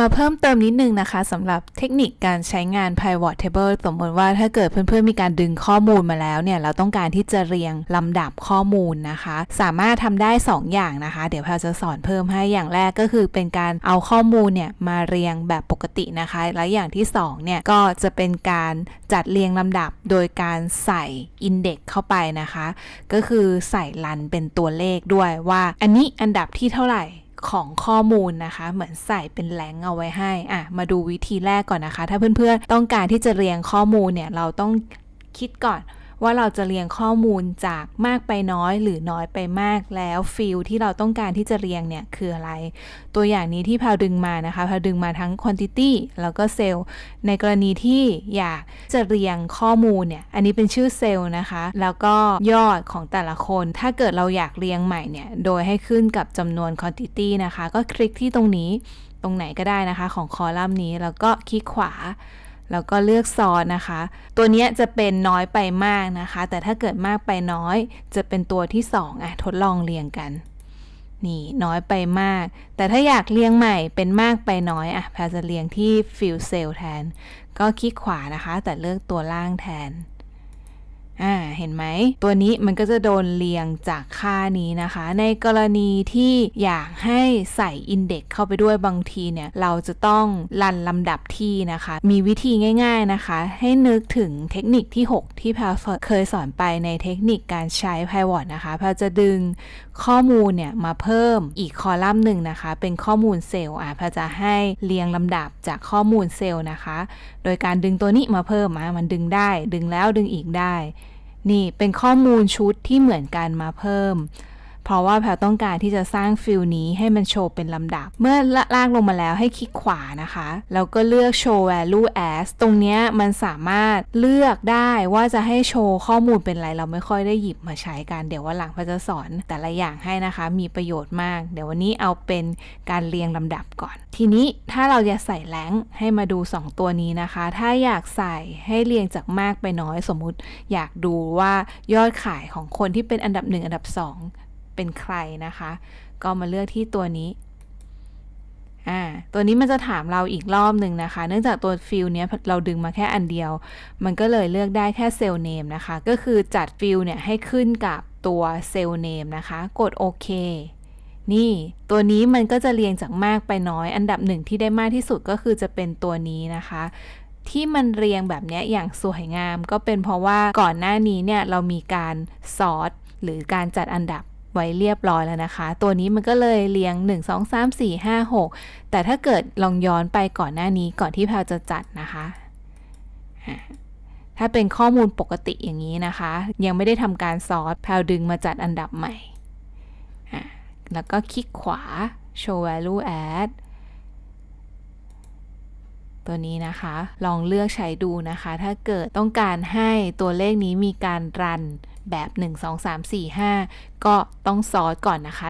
มาเพิ่มเติมนิดนึงนะคะสำหรับเทคนิคการใช้งาน pivot table สมมติว่าถ้าเกิดเพื่อนๆ มีการดึงข้อมูลมาแล้วเนี่ย เราต้องการที่จะเรียงลำดับข้อมูลนะคะ สามารถทำได้ 2 อย่างนะคะ เดี๋ยวแพลจะสอนเพิ่มให้อย่างแรกก็คือเป็นการเอาข้อมูลเนี่ยมาเรียงแบบปกตินะคะ และอย่างที่2เนี่ยก็จะเป็นการจัดเรียงลำดับโดยการใส่อินเด็กเข้าไปนะคะ ก็คือใส่รันเป็นตัวเลขด้วยว่า อันนี้อันดับที่เท่าไหร่ ของข้อมูลนะคะ เหมือนใส่เป็นแหลงเอาไว้ให้อะมาดูวิธีแรกก่อนนะคะ ถ้าเพื่อนๆต้องการที่จะเรียงข้อมูลเนี่ยเราต้องคิดก่อน ว่าเราจะเรียงข้อมูลจากมากไปน้อยหรือน้อยไปมากแล้วฟิลที่เราต้องการที่จะเรียงเนี่ยคืออะไร ตัวอย่างนี้ที่แพลดึงมานะคะแพลดึงมาทั้ง quantity แล้วก็เซลล์ในกรณีที่อยากจะเรียงข้อมูลเนี่ยอันนี้เป็นชื่อเซลล์นะคะ แล้วก็ยอดของแต่ละคน ถ้าเกิดเราอยากเรียงใหม่เนี่ยโดยให้ขึ้นกับจำนวน quantity นะคะ ก็คลิกที่ตรงนี้ตรงไหนก็ได้นะคะของคอลัมน์นี้แล้วก็คลิกขวา แล้วก็เลือกซอสนะคะ ตัวนี้จะเป็นน้อยไปมากนะคะ แต่ถ้าเกิดมากไปน้อย จะเป็นตัวที่2อะทดลองเรียงกัน นี่น้อยไปมาก แต่ถ้าอยากเรียงใหม่เป็นมากไปน้อยอะแพรจะเรียงที่ฟิลเซลแทน ก็คลิกขวานะคะ แต่เลือกตัวล่างแทน อ่าเห็นไหม ตัวนี้มันก็จะโดนเรียงจากค่านี้นะคะ ในกรณีที่อยากให้ใส่อินเด็กซ์เข้าไปด้วยบางทีเนี่ย เราจะต้องรันลำดับที่นะคะ มีวิธีง่าย ๆนะคะ ให้นึกถึงเทคนิคที่ 6 ที่แพลเคยสอนไปในเทคนิคการใช้ Pivot นะคะแพลจะดึงข้อมูลเนี่ยมาเพิ่มอีกคอลัมน์หนึ่งนะคะ เป็นข้อมูลเซลล์อะพลจะให้เรียงลำดับจากข้อมูลเซลล์นะคะ โดยการดึงตัวนี้มาเพิ่มอะมันดึงได้ ดึงแล้วดึงอีกได้ นี่เป็นข้อมูลชุดที่เหมือนกันมาเพิ่ม เพราะว่าแพลต้องการที่จะสร้างฟิลนี้ให้มันโชว์เป็นลำดับ เมื่อลากลงมาแล้วให้คลิกขวานะคะ แล้วก็เลือก show value as ตรงนี้มันสามารถเลือกได้ว่าจะให้โชว์ข้อมูลเป็นอะไรเราไม่ค่อยได้หยิบมาใช้กัน เดี๋ยววันหลังแพลจะสอนแต่ละอย่างให้นะคะ มีประโยชน์มาก เดี๋ยววันนี้เอาเป็นการเรียงลำดับก่อน ทีนี้ถ้าเราจะใส่แรงให้มาดู 2 ตัวนี้นะคะ ถ้าอยากใส่ให้เรียงจากมากไปน้อยสมมุติ อยากดูว่ายอดขายของคนที่เป็นอันดับ 1 อันดับ 2 เป็นใครนะคะ ก็มาเลือกที่ตัวนี้อ่าตัวนี้มันจะถามเราอีกรอบหนึ่งนะคะ เนื่องจากตัวฟิลเนี้ยเราดึงมาแค่อันเดียว มันก็เลยเลือกได้แค่เซลล์เนมนะคะ ก็คือจัดฟิลเนี่ยให้ขึ้นกับตัวเซลล์เนมนะคะ กดโอเคนี่ตัวนี้มันก็จะเรียงจากมากไปน้อย อันดับหนึ่งที่ได้มากที่สุดก็คือจะเป็นตัวนี้นะคะ ที่มันเรียงแบบนี้อย่างสวยงาม ก็เป็นเพราะว่าก่อนหน้านี้เนี่ยเรามีการซอร์ตหรือการจัดอันดับ ไว้เรียบร้อยแล้วนะคะ ตัวนี้มันก็เลยเรียง 1 2 3 4 5 6 แต่ถ้าเกิดลองย้อนไปก่อนหน้านี้ก่อนที่แพลจะจัดนะคะถ้าเป็นข้อมูลปกติอย่างนี้นะคะ ยังไม่ได้ทำการซอร์ตแพลดึงมาจัดอันดับใหม่ แล้วก็คลิกขวา show value add ตัวนี้นะคะ ลองเลือกใช้ดูนะคะ ถ้าเกิดต้องการให้ตัวเลขนี้มีการรัน แบบ 1 2 3 4 5 ก็ต้องซอร์ตก่อนนะคะ